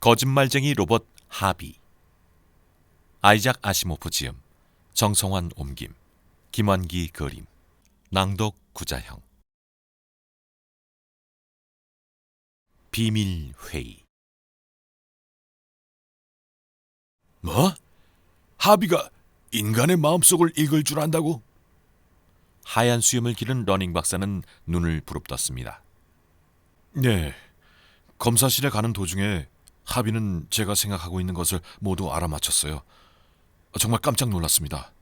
거짓말쟁이 로봇 하비 아이작 아시모프 지음 정성환 옮김 김환기 그림 낭독 구자형 비밀 회의 뭐? 하비가 인간의 마음속을 읽을 줄 안다고? 하얀 수염을 기른 러닝 박사는 눈을 부릅떴습니다. 네. 검사실에 가는 도중에 하비는 제가 생각하고 있는 것을 모두 알아맞혔어요. 정말 깜짝 놀랐습니다.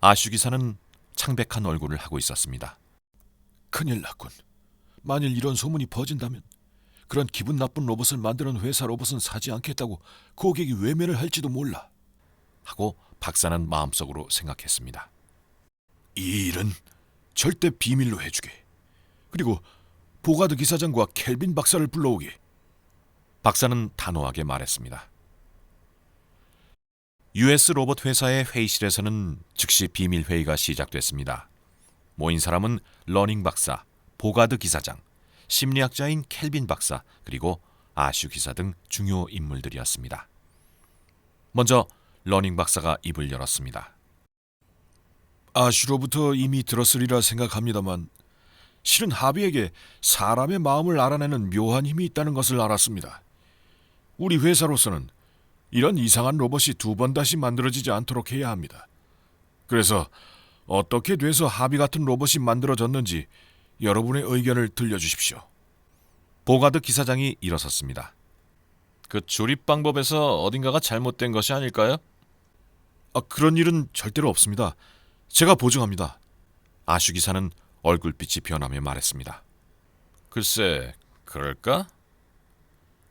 아슈 기사는 창백한 얼굴을 하고 있었습니다. 큰일 났군. 만일 이런 소문이 퍼진다면 그런 기분 나쁜 로봇을 만드는 회사 로봇은 사지 않겠다고 고객이 외면을 할지도 몰라. 하고 박사는 마음속으로 생각했습니다. 이 일은 절대 비밀로 해주게. 그리고 보가드 기사장과 켈빈 박사를 불러오게. 박사는 단호하게 말했습니다. US 로봇 회사의 회의실에서는 즉시 비밀 회의가 시작됐습니다. 모인 사람은 러닝 박사, 보가드 기사장, 심리학자인 켈빈 박사, 그리고 아슈 기사 등 중요 인물들이었습니다. 먼저 러닝 박사가 입을 열었습니다. 아슈로부터 이미 들었으리라 생각합니다만 실은 하비에게 사람의 마음을 알아내는 묘한 힘이 있다는 것을 알았습니다. 우리 회사로서는 이런 이상한 로봇이 두 번 다시 만들어지지 않도록 해야 합니다. 그래서 어떻게 돼서 하비 같은 로봇이 만들어졌는지 여러분의 의견을 들려주십시오. 보가드 기사장이 일어섰습니다. 그 조립 방법에서 어딘가가 잘못된 것이 아닐까요? 아, 그런 일은 절대로 없습니다. 제가 보증합니다. 아슈 기사는 얼굴빛이 변하며 말했습니다. 글쎄, 그럴까?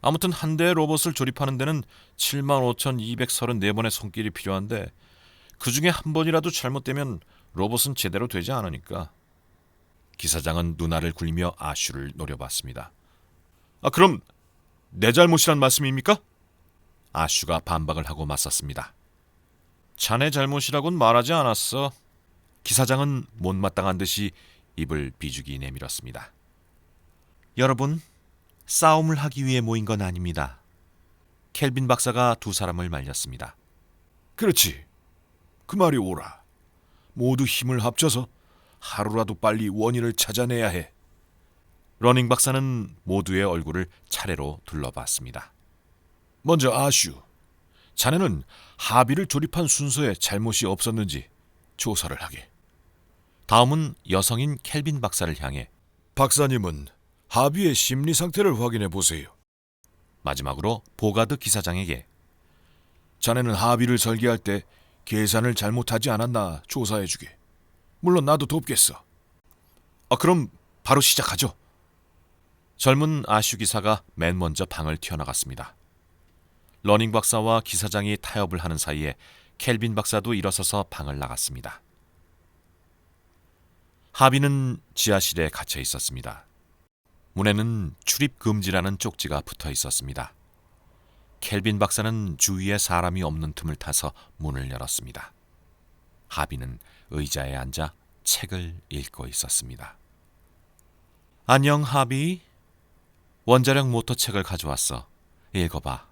아무튼 한 대의 로봇을 조립하는 데는 75,234번의 손길이 필요한데 그 중에 한 번이라도 잘못되면 로봇은 제대로 되지 않으니까. 기사장은 눈알을 굴리며 아슈를 노려봤습니다. 아, 그럼 내 잘못이란 말씀입니까? 아슈가 반박을 하고 맞섰습니다. 자네 잘못이라곤 말하지 않았어. 기사장은 못마땅한 듯이 입을 비죽이 내밀었습니다. 여러분, 싸움을 하기 위해 모인 건 아닙니다. 켈빈 박사가 두 사람을 말렸습니다. 그렇지. 그 말이 옳아. 모두 힘을 합쳐서 하루라도 빨리 원인을 찾아내야 해. 러닝 박사는 모두의 얼굴을 차례로 둘러봤습니다. 먼저 아슈. 자네는 하비를 조립한 순서에 잘못이 없었는지 조사를 하게. 다음은 여성인 켈빈 박사를 향해 박사님은 하비의 심리 상태를 확인해 보세요. 마지막으로 보가드 기사장에게 자네는 하비를 설계할 때 계산을 잘못하지 않았나 조사해 주게. 물론 나도 돕겠어. 아, 그럼 바로 시작하죠. 젊은 아슈 기사가 맨 먼저 방을 튀어나갔습니다. 러닝 박사와 기사장이 타협을 하는 사이에 켈빈 박사도 일어서서 방을 나갔습니다. 하비는 지하실에 갇혀 있었습니다. 문에는 출입 금지라는 쪽지가 붙어 있었습니다. 켈빈 박사는 주위에 사람이 없는 틈을 타서 문을 열었습니다. 하비는 의자에 앉아 책을 읽고 있었습니다. 안녕 하비. 원자력 모터 책을 가져왔어. 읽어봐.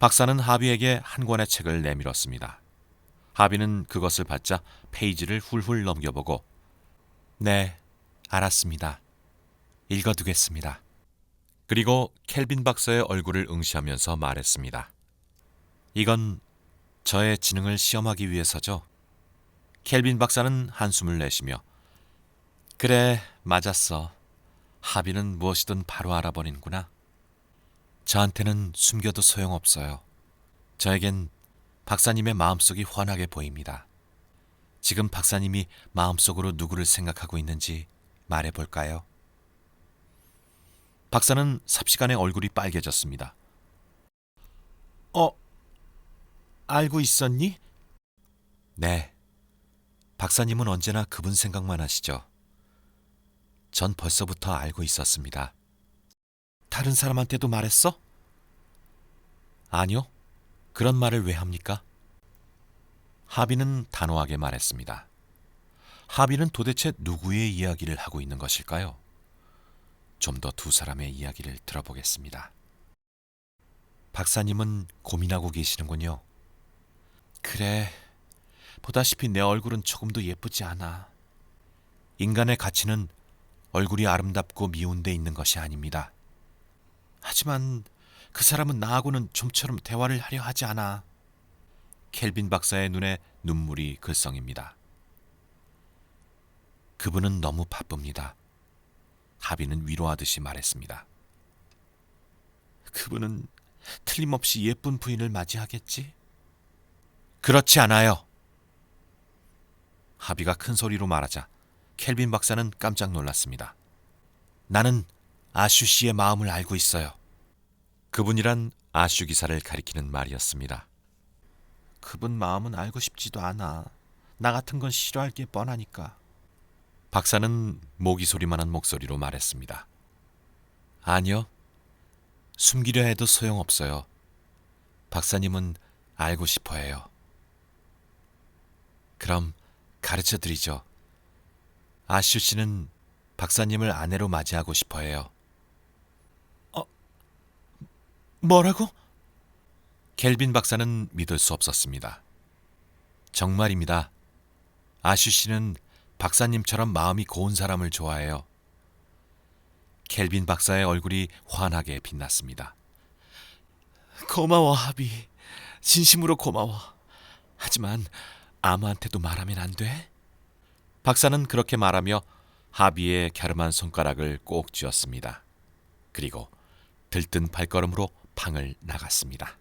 박사는 하비에게 한 권의 책을 내밀었습니다. 하비는 그것을 받자 페이지를 훌훌 넘겨보고 네, 알았습니다. 읽어두겠습니다. 그리고 켈빈 박사의 얼굴을 응시하면서 말했습니다. 이건 저의 지능을 시험하기 위해서죠. 켈빈 박사는 한숨을 내쉬며 그래, 맞았어. 하비는 무엇이든 바로 알아버리는구나. 저한테는 숨겨도 소용없어요. 저에겐 박사님의 마음속이 환하게 보입니다. 지금 박사님이 마음속으로 누구를 생각하고 있는지 말해볼까요? 박사는 삽시간에 얼굴이 빨개졌습니다. 어, 알고 있었니? 네. 박사님은 언제나 그분 생각만 하시죠. 전 벌써부터 알고 있었습니다. 다른 사람한테도 말했어? 아니요. 그런 말을 왜 합니까? 하비는 단호하게 말했습니다. 하비는 도대체 누구의 이야기를 하고 있는 것일까요? 좀 더 두 사람의 이야기를 들어보겠습니다. 박사님은 고민하고 계시는군요. 그래, 보다시피 내 얼굴은 조금도 예쁘지 않아. 인간의 가치는 얼굴이 아름답고 미운 데 있는 것이 아닙니다. 하지만 그 사람은 나하고는 좀처럼 대화를 하려 하지 않아. 켈빈 박사의 눈에 눈물이 글썽입니다. 그분은 너무 바쁩니다. 하비는 위로하듯이 말했습니다. 그분은 틀림없이 예쁜 부인을 맞이하겠지? 그렇지 않아요. 하비가 큰 소리로 말하자 켈빈 박사는 깜짝 놀랐습니다. 나는 아슈 씨의 마음을 알고 있어요. 그분이란 아슈 기사를 가리키는 말이었습니다. 그분 마음은 알고 싶지도 않아. 나 같은 건 싫어할 게 뻔하니까. 박사는 모기 소리만한 목소리로 말했습니다. 아니요. 숨기려 해도 소용없어요. 박사님은 알고 싶어 해요. 그럼 가르쳐 드리죠. 아슈 씨는 박사님을 아내로 맞이하고 싶어 해요. 어, 뭐라고? 켈빈 박사는 믿을 수 없었습니다. 정말입니다. 아슈 씨는 박사님처럼 마음이 고운 사람을 좋아해요. 켈빈 박사의 얼굴이 환하게 빛났습니다. 고마워, 하비. 진심으로 고마워. 하지만 아무한테도 말하면 안 돼? 박사는 그렇게 말하며 하비의 갸름한 손가락을 꼭 쥐었습니다. 그리고 들뜬 발걸음으로 방을 나갔습니다.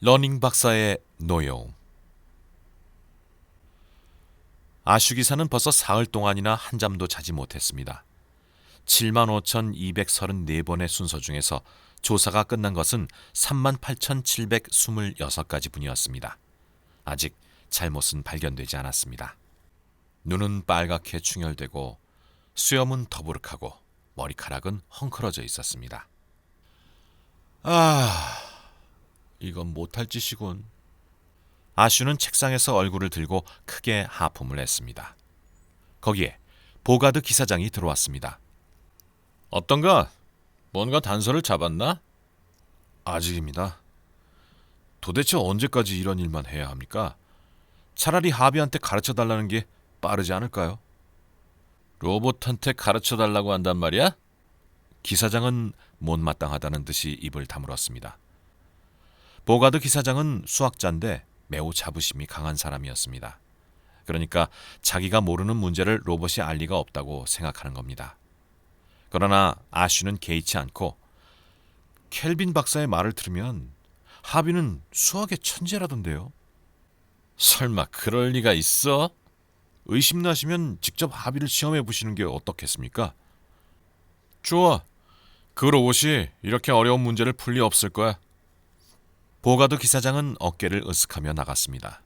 러닝 박사의 노여움 아슈 기사는 벌써 사흘 동안이나 한잠도 자지 못했습니다. 75,234번의 순서 중에서 조사가 끝난 것은 38,726가지 분이었습니다. 아직 잘못은 발견되지 않았습니다. 눈은 빨갛게 충혈되고 수염은 더부룩하고 머리카락은 헝클어져 있었습니다. 아, 이건 못할 짓이군. 아슈는 책상에서 얼굴을 들고 크게 하품을 했습니다. 거기에 보가드 기사장이 들어왔습니다. 어떤가? 뭔가 단서를 잡았나? 아직입니다. 도대체 언제까지 이런 일만 해야 합니까? 차라리 하비한테 가르쳐 달라는 게 빠르지 않을까요? 로봇한테 가르쳐 달라고 한단 말이야? 기사장은 못마땅하다는 듯이 입을 다물었습니다. 보가드 기사장은 수학자인데 매우 자부심이 강한 사람이었습니다. 그러니까 자기가 모르는 문제를 로봇이 알 리가 없다고 생각하는 겁니다. 그러나 아슈는 개의치 않고 켈빈 박사의 말을 들으면 하비는 수학의 천재라던데요. 설마 그럴 리가 있어? 의심나시면 직접 하비를 시험해 보시는 게 어떻겠습니까? 좋아. 그 로봇이 이렇게 어려운 문제를 풀리 없을 거야. 보가드 기사장은 어깨를 으쓱하며 나갔습니다.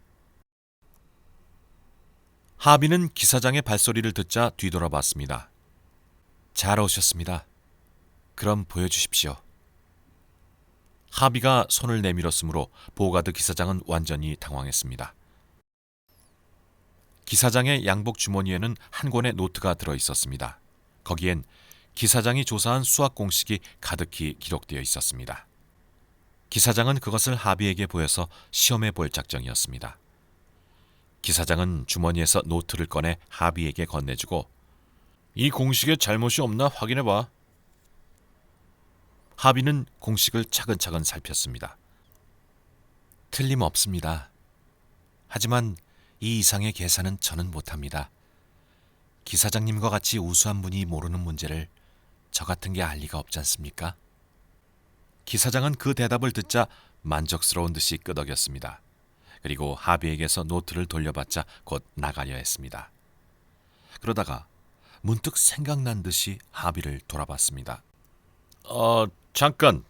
하비는 기사장의 발소리를 듣자 뒤돌아봤습니다. 잘 오셨습니다. 그럼 보여주십시오. 하비가 손을 내밀었으므로 보가드 기사장은 완전히 당황했습니다. 기사장의 양복 주머니에는 한 권의 노트가 들어 있었습니다. 거기엔 기사장이 조사한 수학 공식이 가득히 기록되어 있었습니다. 기사장은 그것을 하비에게 보여서 시험해 볼 작정이었습니다. 기사장은 주머니에서 노트를 꺼내 하비에게 건네주고 이 공식에 잘못이 없나 확인해 봐. 하비는 공식을 차근차근 살폈습니다. 틀림없습니다. 하지만 이 이상의 계산은 저는 못합니다. 기사장님과 같이 우수한 분이 모르는 문제를 저 같은 게 알 리가 없지 않습니까? 기사장은 그 대답을 듣자 만족스러운 듯이 끄덕였습니다. 그리고 하비에게서 노트를 돌려받자 곧 나가려 했습니다. 그러다가 문득 생각난 듯이 하비를 돌아봤습니다. 어, 잠깐.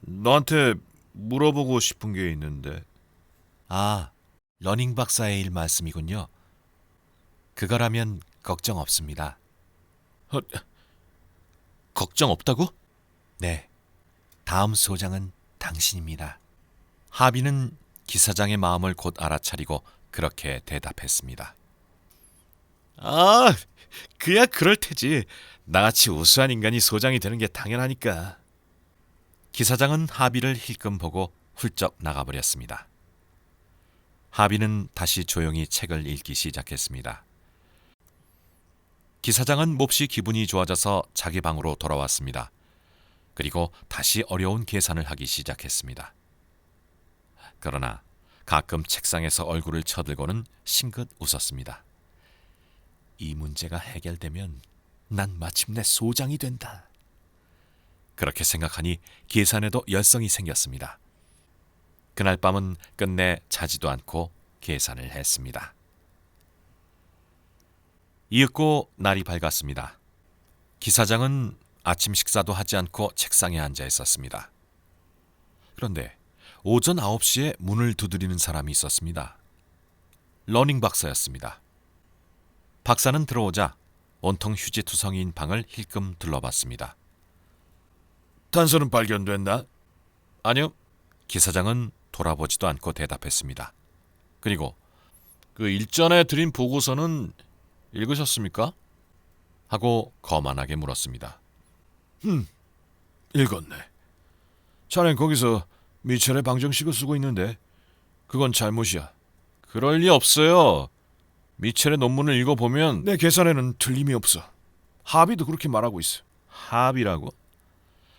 너한테 물어보고 싶은 게 있는데. 아, 러닝 박사의 일 말씀이군요. 그거라면 걱정 없습니다. 어, 걱정 없다고? 네. 다음 소장은 당신입니다. 하비는 기사장의 마음을 곧 알아차리고 그렇게 대답했습니다. 아, 그야 그럴 테지. 나같이 우수한 인간이 소장이 되는 게 당연하니까. 기사장은 하비를 힐끔 보고 훌쩍 나가버렸습니다. 하비는 다시 조용히 책을 읽기 시작했습니다. 기사장은 몹시 기분이 좋아져서 자기 방으로 돌아왔습니다. 그리고 다시 어려운 계산을 하기 시작했습니다. 그러나 가끔 책상에서 얼굴을 쳐들고는 싱긋 웃었습니다. 이 문제가 해결되면 난 마침내 소장이 된다. 그렇게 생각하니 계산에도 열성이 생겼습니다. 그날 밤은 끝내 자지도 않고 계산을 했습니다. 이윽고 날이 밝았습니다. 기사장은 아침 식사도 하지 않고 책상에 앉아 있었습니다. 그런데 오전 9시에 문을 두드리는 사람이 있었습니다. 러닝 박사였습니다. 박사는 들어오자 온통 휴지 투성이인 방을 힐끔 둘러봤습니다. 단서는 발견됐나? 아니요. 기사장은 돌아보지도 않고 대답했습니다. 그리고 그 일전에 드린 보고서는 읽으셨습니까? 하고 거만하게 물었습니다. 읽었네. 자넨 거기서 미첼의 방정식을 쓰고 있는데 그건 잘못이야. 그럴 리 없어요. 미첼의 논문을 읽어보면 내 계산에는 틀림이 없어. 하비도 그렇게 말하고 있어. 합이라고?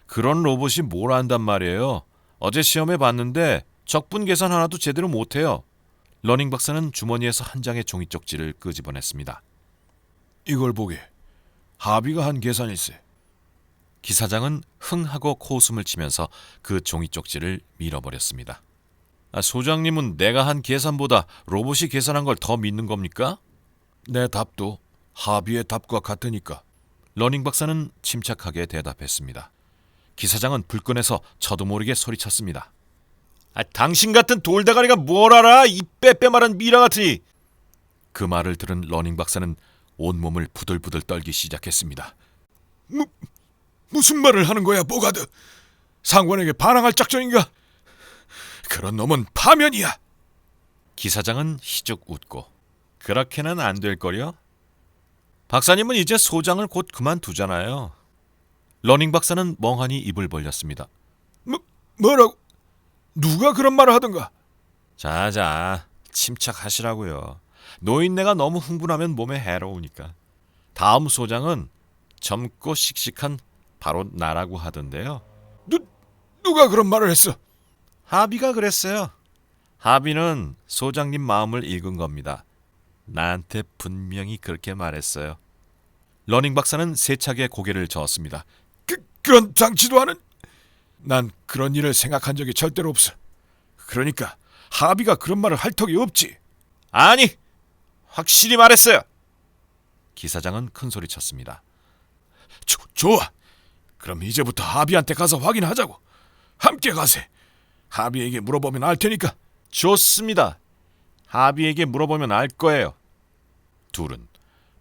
그런 로봇이 뭘 안단 말이에요. 어제 시험해 봤는데 적분 계산 하나도 제대로 못해요. 러닝 박사는 주머니에서 한 장의 종이 쪽지를 끄집어냈습니다. 이걸 보게. 하비가 한 계산일세. 기사장은 흥하고 코웃음을 치면서 그 종이 쪽지를 밀어버렸습니다. 아, 소장님은 내가 한 계산보다 로봇이 계산한 걸 더 믿는 겁니까? 내 답도 하비의 답과 같으니까. 러닝 박사는 침착하게 대답했습니다. 기사장은 불끈해서 저도 모르게 소리쳤습니다. 아, 당신 같은 돌대가리가 뭘 알아? 이 빼빼마른 미라 같으니. 그 말을 들은 러닝 박사는 온몸을 부들부들 떨기 시작했습니다. 무슨 말을 하는 거야, 보가드? 상관에게 반항할 작전인가? 그런 놈은 파면이야. 기사장은 희죽 웃고 그렇게는 안 될 거려. 박사님은 이제 소장을 곧 그만두잖아요. 러닝 박사는 멍하니 입을 벌렸습니다. 뭐, 뭐라고? 누가 그런 말을 하던가? 자자 침착하시라고요. 노인네가 너무 흥분하면 몸에 해로우니까. 다음 소장은 젊고 씩씩한 바로 나라고 하던데요. 누, 누가 그런 말을 했어? 하비가 그랬어요. 하비는 소장님 마음을 읽은 겁니다. 나한테 분명히 그렇게 말했어요. 러닝 박사는 세차게 고개를 저었습니다. 그, 그런 장치도 하는? 난 그런 일을 생각한 적이 절대로 없어. 그러니까 하비가 그런 말을 할 턱이 없지. 아니, 확실히 말했어요. 기사장은 큰 소리 쳤습니다. 조, 좋아. 그럼 이제부터 하비한테 가서 확인하자고. 함께 가세. 하비에게 물어보면 알 테니까. 좋습니다. 하비에게 물어보면 알 거예요. 둘은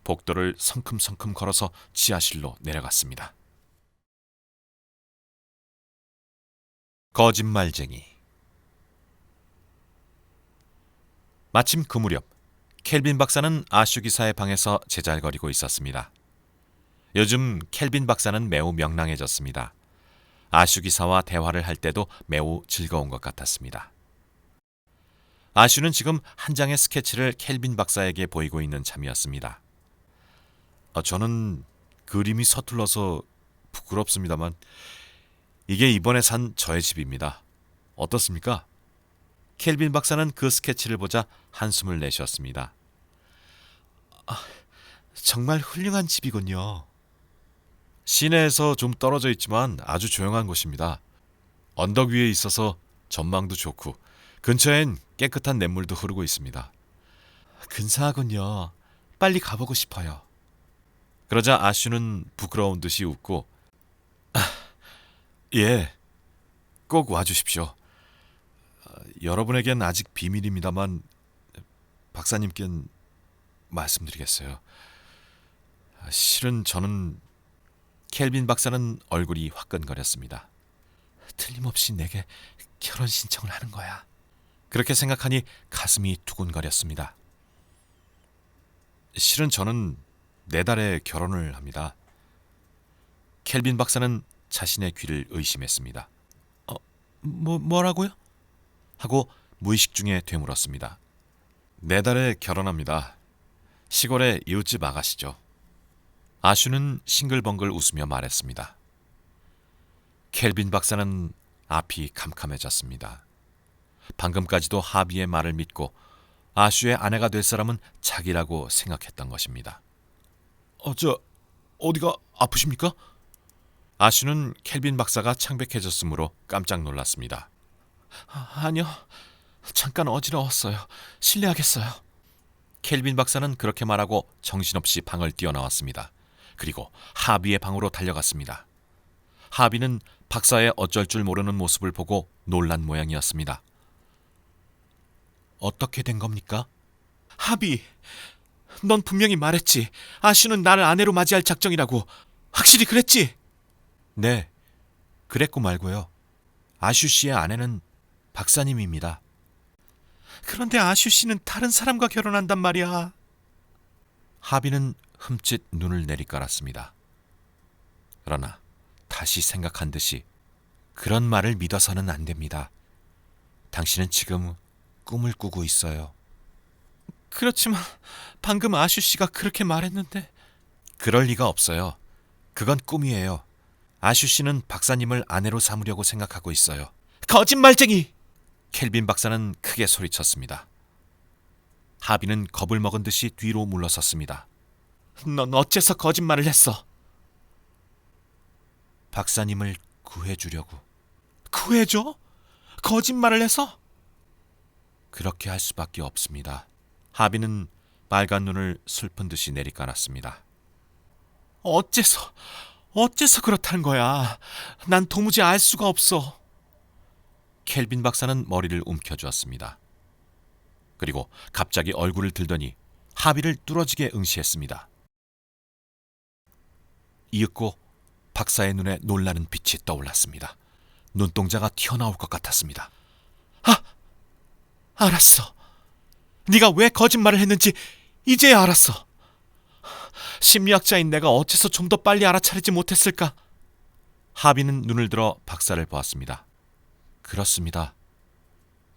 복도를 성큼성큼 걸어서 지하실로 내려갔습니다. 거짓말쟁이 마침 그 무렵 켈빈 박사는 아슈 기사의 방에서 제잘거리고 있었습니다. 요즘 켈빈 박사는 매우 명랑해졌습니다. 아슈 기사와 대화를 할 때도 매우 즐거운 것 같았습니다. 아슈는 지금 한 장의 스케치를 켈빈 박사에게 보이고 있는 참이었습니다. 아, 저는 그림이 서툴러서 부끄럽습니다만 이게 이번에 산 저의 집입니다. 어떻습니까? 켈빈 박사는 그 스케치를 보자 한숨을 내쉬었습니다. 아, 정말 훌륭한 집이군요. 시내에서 좀 떨어져 있지만 아주 조용한 곳입니다. 언덕 위에 있어서 전망도 좋고 근처엔 깨끗한 냇물도 흐르고 있습니다. 근사하군요. 빨리 가보고 싶어요. 그러자 아슈는 부끄러운 듯이 웃고 아, 예, 꼭 와주십시오. 아, 여러분에겐 아직 비밀입니다만 박사님께는 말씀드리겠어요. 아, 실은 저는 켈빈 박사는 얼굴이 화끈거렸습니다. 틀림없이 내게 결혼 신청을 하는 거야. 그렇게 생각하니 가슴이 두근거렸습니다. 실은 저는 내달에 결혼을 합니다. 켈빈 박사는 자신의 귀를 의심했습니다. 어, 뭐 뭐라고요? 하고 무의식 중에 되물었습니다. 내달에 결혼합니다. 시골의 이웃집 아가씨죠. 아슈는 싱글벙글 웃으며 말했습니다. 켈빈 박사는 앞이 캄캄해졌습니다. 방금까지도 하비의 말을 믿고 아슈의 아내가 될 사람은 자기라고 생각했던 것입니다. 어, 저 어디가 아프십니까? 아슈는 켈빈 박사가 창백해졌으므로 깜짝 놀랐습니다. 아 니요. 잠깐 어지러웠어요. 실례하겠어요. 켈빈 박사는 그렇게 말하고 정신없이 방을 뛰어나왔습니다. 그리고 하비의 방으로 달려갔습니다. 하비는 박사의 어쩔 줄 모르는 모습을 보고 놀란 모양이었습니다. 어떻게 된 겁니까? 하비, 넌 분명히 말했지. 아슈는 나를 아내로 맞이할 작정이라고. 확실히 그랬지? 네, 그랬고 말고요. 아슈 씨의 아내는 박사님입니다. 그런데 아슈 씨는 다른 사람과 결혼한단 말이야. 하비는 흠칫 눈을 내리깔았습니다. 그러나 다시 생각한 듯이 그런 말을 믿어서는 안 됩니다. 당신은 지금 꿈을 꾸고 있어요. 그렇지만 방금 아슈 씨가 그렇게 말했는데 그럴 리가 없어요. 그건 꿈이에요. 아슈 씨는 박사님을 아내로 삼으려고 생각하고 있어요. 거짓말쟁이! 켈빈 박사는 크게 소리쳤습니다. 하비는 겁을 먹은 듯이 뒤로 물러섰습니다. 넌 어째서 거짓말을 했어? 박사님을 구해주려고. 구해줘? 거짓말을 해서? 그렇게 할 수밖에 없습니다. 하비는 빨간 눈을 슬픈 듯이 내리깔았습니다. 어째서, 어째서 그렇다는 거야? 난 도무지 알 수가 없어. 켈빈 박사는 머리를 움켜쥐었습니다. 그리고 갑자기 얼굴을 들더니 하비를 뚫어지게 응시했습니다. 이윽고 박사의 눈에 놀라는 빛이 떠올랐습니다. 눈동자가 튀어나올 것 같았습니다. 아, 알았어. 네가 왜 거짓말을 했는지 이제야 알았어. 심리학자인 내가 어째서 좀 더 빨리 알아차리지 못했을까? 하비는 눈을 들어 박사를 보았습니다. 그렇습니다.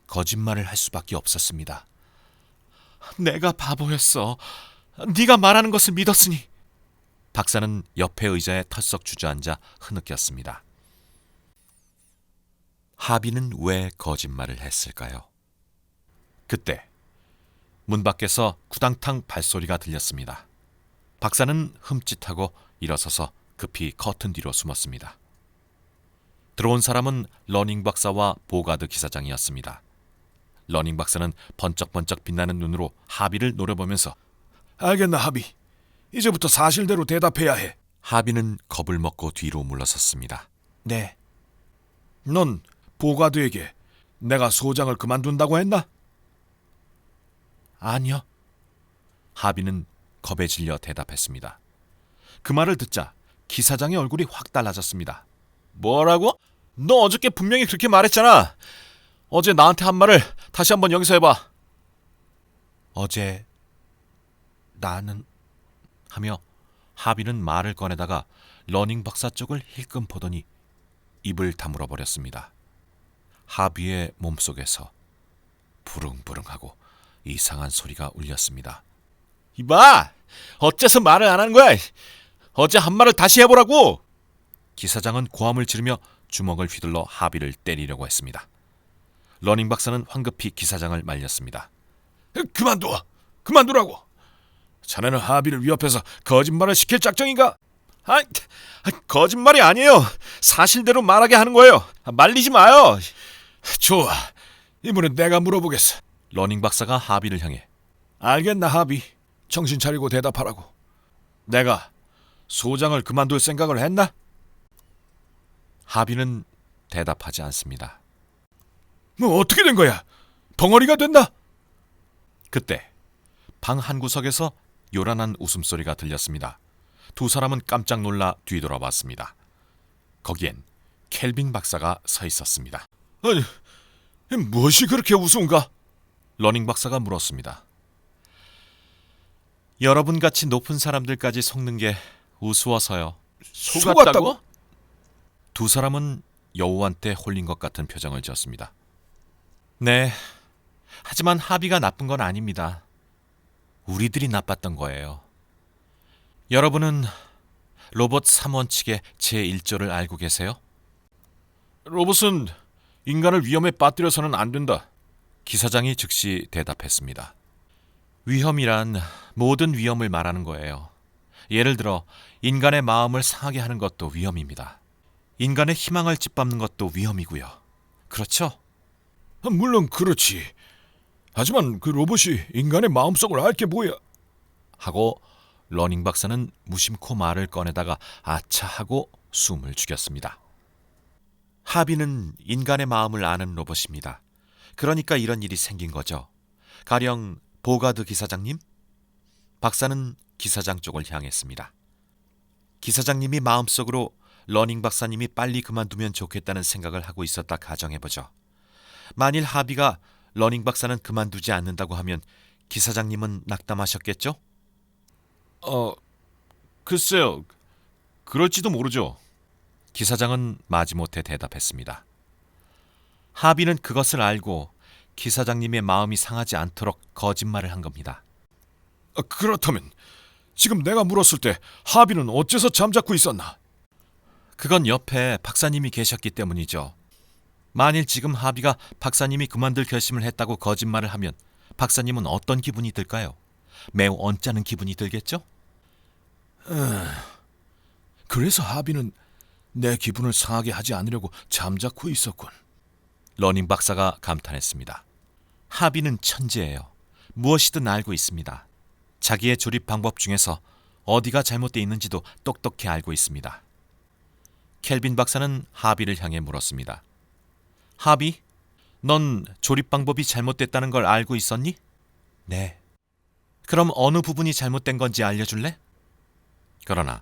거짓말을 할 수밖에 없었습니다. 내가 바보였어. 네가 말하는 것을 믿었으니. 박사는 옆에 의자에 털썩 주저앉아 흐느꼈습니다. 하비는 왜 거짓말을 했을까요? 그때 문 밖에서 구당탕 발소리가 들렸습니다. 박사는 흠칫하고 일어서서 급히 커튼 뒤로 숨었습니다. 들어온 사람은 러닝 박사와 보가드 기사장이었습니다. 러닝 박사는 번쩍번쩍 빛나는 눈으로 하비를 노려보면서 알겠나 하비. 이제부터 사실대로 대답해야 해. 하비는 겁을 먹고 뒤로 물러섰습니다. 네, 넌 보가드에게 내가 소장을 그만둔다고 했나? 아니요. 하비는 겁에 질려 대답했습니다. 그 말을 듣자 기사장의 얼굴이 확 달라졌습니다. 뭐라고? 너 어저께 분명히 그렇게 말했잖아. 어제 나한테 한 말을 다시 한번 여기서 해봐. 어제 나는 하며 하비는 말을 꺼내다가 러닝 박사 쪽을 힐끔 보더니 입을 다물어 버렸습니다. 하비의 몸속에서 부릉부릉하고 이상한 소리가 울렸습니다. 이봐! 어째서 말을 안 하는 거야? 어제 한 말을 다시 해보라고! 기사장은 고함을 지르며 주먹을 휘둘러 하비를 때리려고 했습니다. 러닝 박사는 황급히 기사장을 말렸습니다. 그만둬. 그만두라고. 자네는 하비를 위협해서 거짓말을 시킬 작정인가? 아, 거짓말이 아니에요. 사실대로 말하게 하는 거예요. 말리지 마요. 좋아. 이번엔 내가 물어보겠어. 러닝 박사가 하비를 향해 알겠나 하비. 정신 차리고 대답하라고. 내가 소장을 그만둘 생각을 했나? 하비는 대답하지 않습니다. 뭐 어떻게 된 거야? 벙어리가 된다. 그때 방 한 구석에서 요란한 웃음소리가 들렸습니다. 두 사람은 깜짝 놀라 뒤돌아봤습니다. 거기엔 켈빈 박사가 서 있었습니다. 아니, 무엇이 그렇게 우스운가? 러닝 박사가 물었습니다. 여러분 같이 높은 사람들까지 속는 게 우스워서요. 속았다고? 두 사람은 여우한테 홀린 것 같은 표정을 지었습니다. 네. 하지만 합의가 나쁜 건 아닙니다. 우리들이 나빴던 거예요. 여러분은 로봇 3원칙의 제1조를 알고 계세요? 로봇은 인간을 위험에 빠뜨려서는 안 된다. 기사장이 즉시 대답했습니다. 위험이란 모든 위험을 말하는 거예요. 예를 들어 인간의 마음을 상하게 하는 것도 위험입니다. 인간의 희망을 짓밟는 것도 위험이고요. 그렇죠? 아, 물론 그렇지. 하지만 그 로봇이 인간의 마음속을 알게 뭐야? 하고 러닝 박사는 무심코 말을 꺼내다가 아차 하고 숨을 죽였습니다. 하비는 인간의 마음을 아는 로봇입니다. 그러니까 이런 일이 생긴 거죠. 가령 보가드 기사장님? 박사는 기사장 쪽을 향했습니다. 기사장님이 마음속으로 러닝 박사님이 빨리 그만두면 좋겠다는 생각을 하고 있었다 가정해보죠. 만일 하비가 러닝 박사는 그만두지 않는다고 하면 기사장님은 낙담하셨겠죠? 어, 글쎄요. 그럴지도 모르죠. 기사장은 마지못해 대답했습니다. 하비는 그것을 알고 기사장님의 마음이 상하지 않도록 거짓말을 한 겁니다. 아, 그렇다면 지금 내가 물었을 때 하비는 어째서 잠자코 있었나? 그건 옆에 박사님이 계셨기 때문이죠. 만일 지금 하비가 박사님이 그만둘 결심을 했다고 거짓말을 하면 박사님은 어떤 기분이 들까요? 매우 언짢은 기분이 들겠죠? 그래서 하비는 내 기분을 상하게 하지 않으려고 잠자코 있었군. 러닝 박사가 감탄했습니다. 하비는 천재예요. 무엇이든 알고 있습니다. 자기의 조립 방법 중에서 어디가 잘못돼 있는지도 똑똑히 알고 있습니다. 켈빈 박사는 하비를 향해 물었습니다. 하비, 넌 조립 방법이 잘못됐다는 걸 알고 있었니? 네. 그럼 어느 부분이 잘못된 건지 알려줄래? 그러나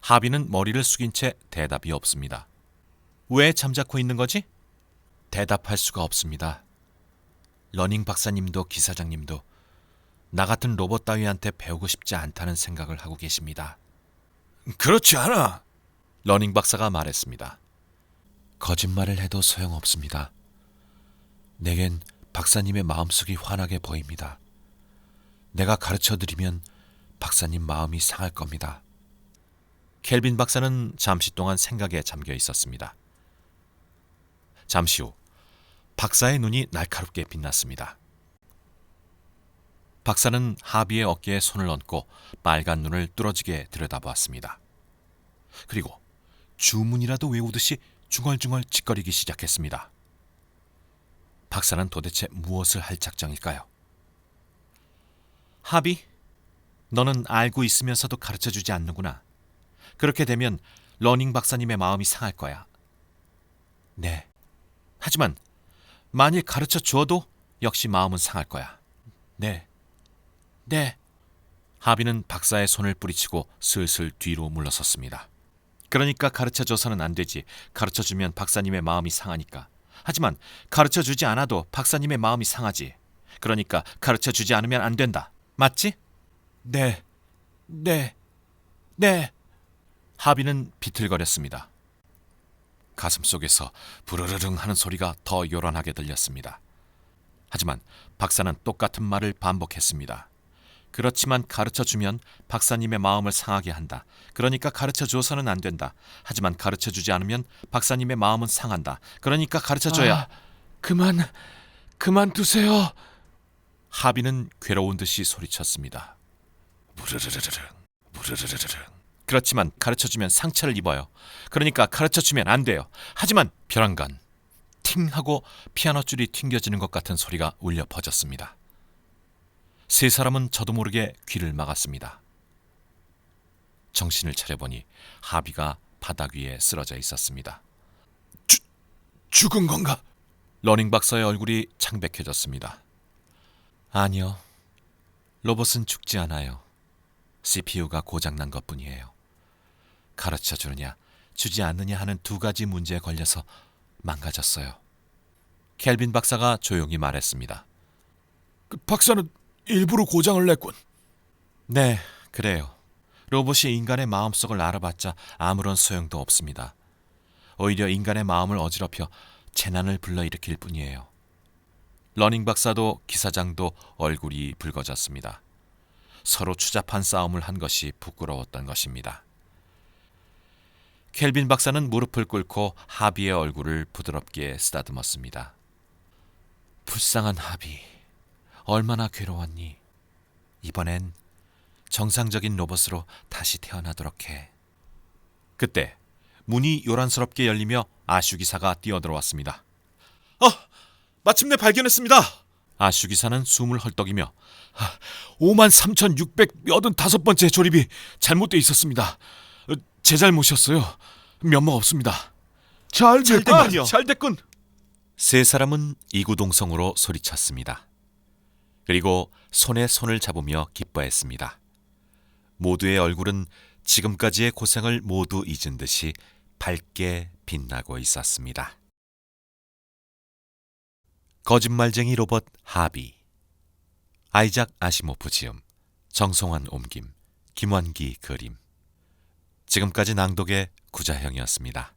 하비는 머리를 숙인 채 대답이 없습니다. 왜 잠자코 있는 거지? 대답할 수가 없습니다. 러닝 박사님도 기사장님도 나 같은 로봇 따위한테 배우고 싶지 않다는 생각을 하고 계십니다. 그렇지 않아. 러닝 박사가 말했습니다. 거짓말을 해도 소용없습니다. 내겐 박사님의 마음속이 환하게 보입니다. 내가 가르쳐 드리면 박사님 마음이 상할 겁니다. 켈빈 박사는 잠시 동안 생각에 잠겨 있었습니다. 잠시 후 박사의 눈이 날카롭게 빛났습니다. 박사는 하비의 어깨에 손을 얹고 빨간 눈을 뚫어지게 들여다보았습니다. 그리고 주문이라도 외우듯이 중얼중얼 짓거리기 시작했습니다. 박사는 도대체 무엇을 할 작정일까요? 하비, 너는 알고 있으면서도 가르쳐 주지 않는구나. 그렇게 되면 러닝 박사님의 마음이 상할 거야. 네. 하지만 만일 가르쳐 주어도 역시 마음은 상할 거야. 네. 네. 하비는 박사의 손을 뿌리치고 슬슬 뒤로 물러섰습니다. 그러니까 가르쳐 줘서는 안 되지. 가르쳐 주면 박사님의 마음이 상하니까. 하지만 가르쳐 주지 않아도 박사님의 마음이 상하지. 그러니까 가르쳐 주지 않으면 안 된다. 맞지? 네. 네. 네. 하비는 비틀거렸습니다. 가슴 속에서 부르르릉 하는 소리가 더 요란하게 들렸습니다. 하지만 박사는 똑같은 말을 반복했습니다. 그렇지만 가르쳐 주면 박사님의 마음을 상하게 한다. 그러니까 가르쳐 줘서는 안 된다. 하지만 가르쳐 주지 않으면 박사님의 마음은 상한다. 그러니까 가르쳐 줘야 아, 그만, 그만 두세요. 하비는 괴로운 듯이 소리쳤습니다. 부르르르르릉, 부르르르르릉. 그렇지만 가르쳐 주면 상처를 입어요. 그러니까 가르쳐 주면 안 돼요. 하지만 벼랑간 팅 하고 피아노 줄이 튕겨지는 것 같은 소리가 울려 퍼졌습니다. 세 사람은 저도 모르게 귀를 막았습니다. 정신을 차려보니 하비가 바닥 위에 쓰러져 있었습니다. 죽은 건가? 러닝 박사의 얼굴이 창백해졌습니다. 아니요. 로봇은 죽지 않아요. CPU가 고장난 것 뿐이에요. 가르쳐 주느냐, 주지 않느냐 하는 두 가지 문제에 걸려서 망가졌어요. 켈빈 박사가 조용히 말했습니다. 그 박사는 일부러 고장을 냈군. 네, 그래요. 로봇이 인간의 마음속을 알아봤자 아무런 소용도 없습니다. 오히려 인간의 마음을 어지럽혀 재난을 불러일으킬 뿐이에요. 러닝 박사도 기사장도 얼굴이 붉어졌습니다. 서로 추잡한 싸움을 한 것이 부끄러웠던 것입니다. 켈빈 박사는 무릎을 꿇고 하비의 얼굴을 부드럽게 쓰다듬었습니다. 불쌍한 하비, 얼마나 괴로웠니? 이번엔 정상적인 로봇으로 다시 태어나도록 해. 그때 문이 요란스럽게 열리며 아슈 기사가 뛰어들어왔습니다. 아, 마침내 발견했습니다. 아슈 기사는 숨을 헐떡이며 5만 3,685번째 조립이 잘못돼 있었습니다. 어, 제 잘못이었어요. 면목 없습니다. 잘 됐군요. 잘 됐군. 세 사람은 이구동성으로 소리쳤습니다. 그리고 손에 손을 잡으며 기뻐했습니다. 모두의 얼굴은 지금까지의 고생을 모두 잊은 듯이 밝게 빛나고 있었습니다. 거짓말쟁이 로봇 하비 아이작 아시모프 지음 정성환 옮김 김환기 그림 지금까지 낭독의 구자형이었습니다.